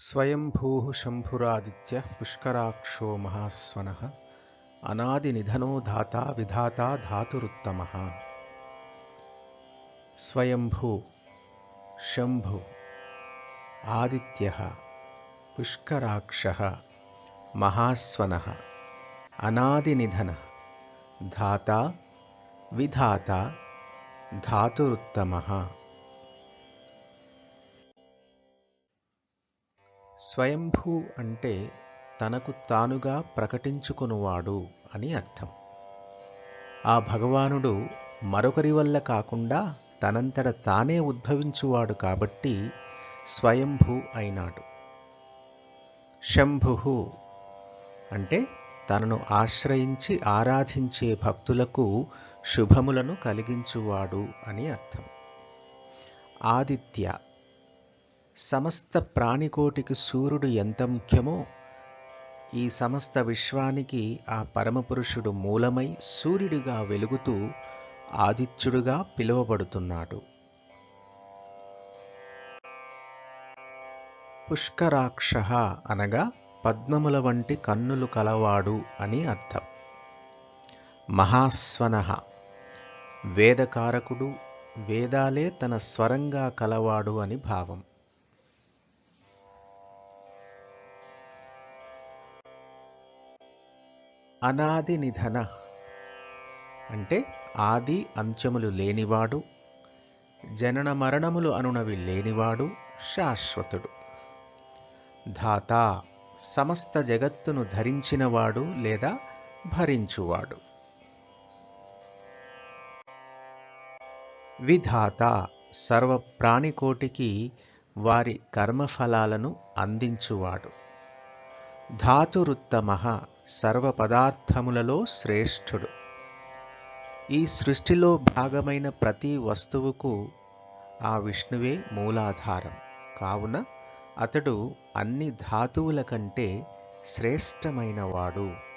स्वयम्भूः शम्भुरादित्य पुष्कराक्षो महास्वनः अनादिनिधनो धाता विधाता धातुरुत्तमः। स्वयम्भू शम्भु आदित्यः पुष्कराक्षः महास्वनः अनादिनिधनः धाता विधाता धातुरुत्तमः। స్వయంభూ అంటే తనకు తానుగా ప్రకటించుకునువాడు అని అర్థం. ఆ భగవానుడు మరొకరి వల్ల కాకుండా తనంతట తానే ఉద్భవించువాడు కాబట్టి స్వయంభూ అయినాడు. శంభు అంటే తనను ఆశ్రయించి ఆరాధించే భక్తులకు శుభములను కలిగించువాడు అని అర్థం. ఆదిత్య సమస్త ప్రాణికోటికి సూర్యుడు ఎంత ముఖ్యమో ఈ సమస్త విశ్వానికి ఆ పరమపురుషుడు మూలమై సూర్యుడిగా వెలుగుతూ ఆదిత్యుడుగా పిలువబడుతున్నాడు. పుష్కరాక్ష అనగా పద్మముల వంటి కన్నులు కలవాడు అని అర్థం. మహాస్వన వేదకారకుడు వేదాలే తన స్వరంగా కలవాడు అని భావం. అనాది నిధన అంటే ఆది అంచములు లేనివాడు జనన మరణములు అనునవి లేనివాడు శాశ్వతుడు. ధాత సమస్త జగత్తును ధరించినవాడు లేదా భరించువాడు. విధాత సర్వ ప్రాణికోటికి వారి కర్మఫలాలను అందించువాడు. ధాతురుత్తమ సర్వ పదార్థములలో శ్రేష్ఠుడు. ఈ సృష్టిలో భాగమైన ప్రతి వస్తువుకు ఆ విష్ణువే మూలాధారం. కావున అతడు అన్ని ధాతువుల కంటే శ్రేష్టమైనవాడు.